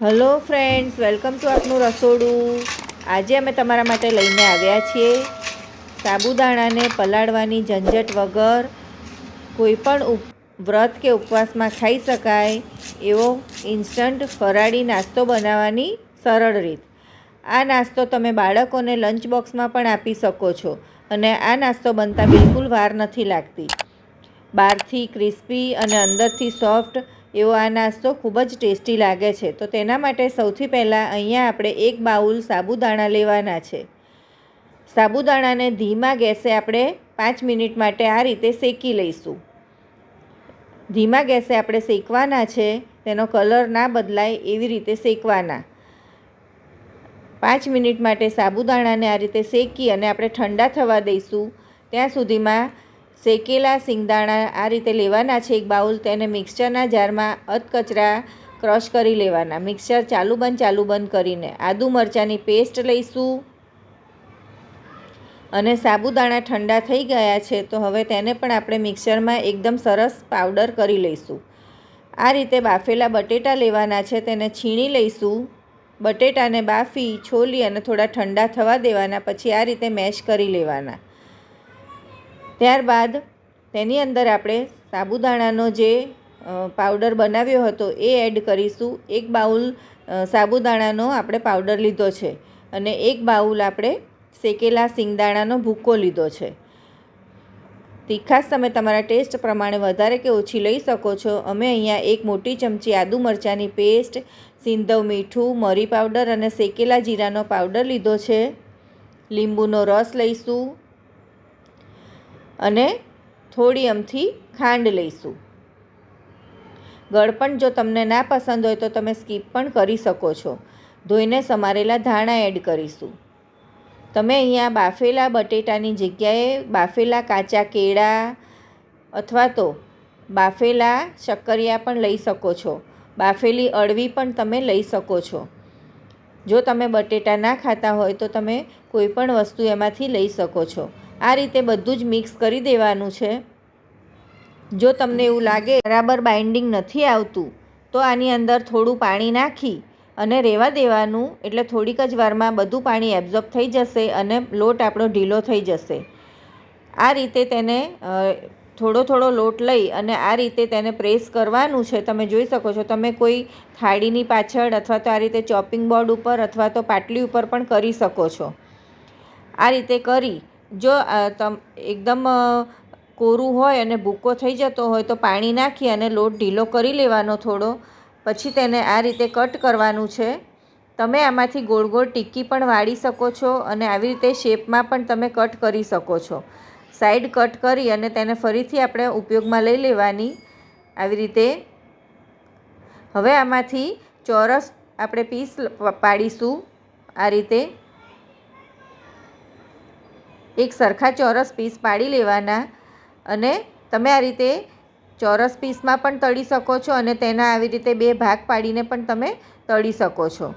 Hello friends welcome to આપનું રસોડું. આજે અમે તમારા માટે લઈને આવ્યા છીએ સાબુદાણાને પલાળવાની ઝંઝટ વગર. કોઈપણ વ્રત કે ઉપવાસમાં ખાઈ શકાય એવો ઇન્સ્ટન્ટ ફરાળી નાસ્તો બનાવવાની સરળ રીત. આ નાસ્તો તમે બાળકોને લંચ બોક્સમાં પણ આપી શકો છો અને આ નાસ્તો બનતા બિલકુલ વાર નથી લાગતી. બહારથી ક્રિસ્પી અને અંદરથી સોફ્ટ એવો આ નાસ્તો ખૂબ જ ટેસ્ટી લાગે છે. તો તેના માટે સૌથી પહેલાં અહીંયા આપણે એક બાઉલ સાબુદાણા લેવાના છે. સાબુદાણાને ધીમા ગેસે આપણે પાંચ મિનિટ માટે આ રીતે શેકી લઈશું. ધીમા ગેસે આપણે શેકવાના છે. તેનો કલર ના બદલાય એવી રીતે શેકવાના. પાંચ મિનિટ માટે સાબુદાણાને આ રીતે શેકી અને આપણે ઠંડા થવા દઈશું. ત્યાં સુધીમાં શેકેલા સિંગદાણા આ રીતે લેવાના છે. એક બાઉલ તેને મિક્સચરના જારમાં અધકચરા ક્રશ કરી લેવાના. મિક્સર ચાલુ બંધ ચાલુ બંધ કરીને આદુ મરચાંની પેસ્ટ લઈશું. અને સાબુદાણા ઠંડા થઈ ગયા છે તો હવે તેને પણ આપણે મિક્સરમાં એકદમ સરસ પાવડર કરી લઈશું. આ રીતે બાફેલા બટેટા લેવાના છે. તેને છીણી લઈશું. બટેટાને બાફી, છોલી અને થોડા ઠંડા થવા દેવાના. પછી આ રીતે મેશ કરી લેવાના. ત્યારબાદ તેની અંદર આપણે સાબુદાણાનો જે પાવડર બનાવ્યો હતો એ એડ કરીશું. એક બાઉલ સાબુદાણાનો આપણે પાવડર લીધો છે અને એક બાઉલ આપણે શેકેલા સિંગદાણાનો ભૂકો લીધો છે. તીખાસ તમે તમારા ટેસ્ટ પ્રમાણે વધારે કે ઓછી લઈ શકો છો. અમે અહીંયા એક મોટી ચમચી આદુ મરચાંની પેસ્ટ સિંધવ મીઠું, મરી પાવડર અને શેકેલા જીરાનો પાવડર લીધો છે. લીંબુનો રસ લઈશું. અને થોડી અમથી ખાંડ લઈશું. ગળપણ જો તમને ના પસંદ હોય તો તમે સ્કીપ પણ કરી શકો છો. ધોઈને સમારેલા ધાણા એડ કરીશું. તમે અહીંયા બાફેલા બટેટાની જગ્યાએ બાફેલા કાચા કેળા અથવા તો બાફેલા શક્કરિયા પણ લઈ શકો છો. બાફેલી અળવી પણ તમે લઈ શકો છો. જો તમે બટેટા ના ખાતા હોય તો તમે કોઈ પણ વસ્તુ એમાંથી લઈ શકો છો. આ રીતે બધું જ મિક્સ કરી દેવાનું છે. જો તમને એવું લાગે બરાબર બાઇન્ડિંગ નથી આવતું, તો આની અંદર થોડું પાણી નાખી અને રહેવા દેવાનું. એટલે થોડીક જ વારમાં બધું પાણી એબ્ઝોર્બ થઈ જશે અને લોટ આપણો ઢીલો થઈ જશે. આ રીતે તેને થોડો થોડો લોટ લઈ અને આ રીતે તેને પ્રેસ કરવાનું છે. તમે જોઈ શકો છો, તમે કોઈ થાળીની પાછળ અથવા તો આ રીતે ચોપિંગ બોર્ડ ઉપર અથવા તો પાટલી ઉપર પણ કરી શકો છો. આ રીતે કરી જો તમ, એકદમ કોરું હોય અને ભૂકો થઈ જતો હોય તો પાણી નાખી અને લોટ ઢીલો કરી લેવાનો થોડો. પછી તેને આ રીતે કટ કરવાનું છે. તમે આમાંથી ગોળ ગોળ ટિક્કી પણ વાળી શકો છો અને આવી રીતે શેપમાં પણ તમે કટ કરી શકો છો. સાઈડ કટ કરી અને તેને ફરીથી આપણે ઉપયોગમાં લઈ લેવાની. આવી રીતે. હવે આમાંથી ચોરસ આપણે પીસ પાડીશું. આ રીતે. એક સરખા ચોરસ પીસ પાડી લેવાના અને તમે આ રીતે ચોરસ પીસમાં પણ તળી શકો છો અને તેના આવી રીતે બે ભાગ પાડીને પણ તમે તળી શકો છો.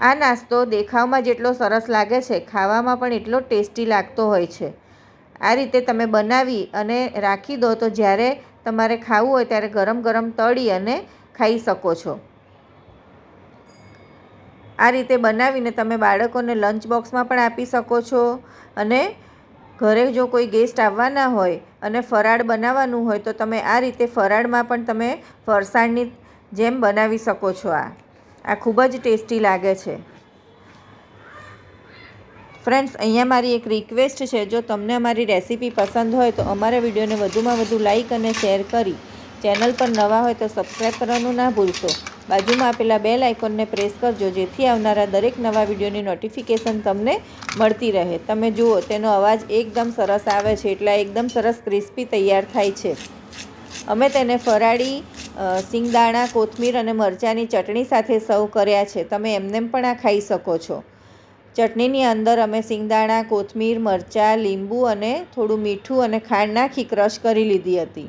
આ નાસ્તો દેખાવમાં જેટલો સરસ લાગે છે, ખાવામાં પણ એટલો ટેસ્ટી લાગતો હોય છે. આ રીતે તમે બનાવી અને રાખી દો તો જ્યારે તમારે ખાવું હોય ત્યારે ગરમ ગરમ તળી અને ખાઈ શકો છો. આ રીતે બનાવીને તમે બાળકોને લંચ બોક્સમાં પણ આપી શકો છો અને ઘરે જો કોઈ ગેસ્ટ આવવાના હોય અને ફરાળ બનાવવાનું હોય તો તમે આ રીતે ફરાળમાં પણ તમે ફરસાણની જેમ બનાવી શકો છો આ. આ ખૂબ જ ટેસ્ટી લાગે છે. ફ્રેન્ડ્સ અહીંયા મારી એક રિક્વેસ્ટ છે. જો તમને અમારી રેસીપી પસંદ હોય તો અમારા વિડીયોને વધુમાં વધુ લાઇક અને શેર કરી. ચેનલ પર નવા હોય તો સબસ્ક્રાઈબ કરવાનું ના ભૂલશો. બાજુમાં આપેલા બેલ આઇકોનને પ્રેસ કરજો, જેથી આવનારા દરેક નવા વિડીયોની નોટિફિકેશન તમને મળતી રહે. તમે જુઓ, તેનો અવાજ એકદમ સરસ આવે છે, એટલે એકદમ સરસ ક્રિસ્પી તૈયાર થાય છે. અમે તેને ફરાળી સિંગદાણા, કોથમીર અને મરચાંની ચટણી સાથે સર્વ કર્યા છે. તમે એમનેમ પણ આ ખાઈ શકો છો. ચટણીની અંદર અમે સિંગદાણા, કોથમીર, મરચાં, લીંબુ અને થોડું મીઠું અને ખાંડ નાખી, ક્રશ કરી લીધી હતી.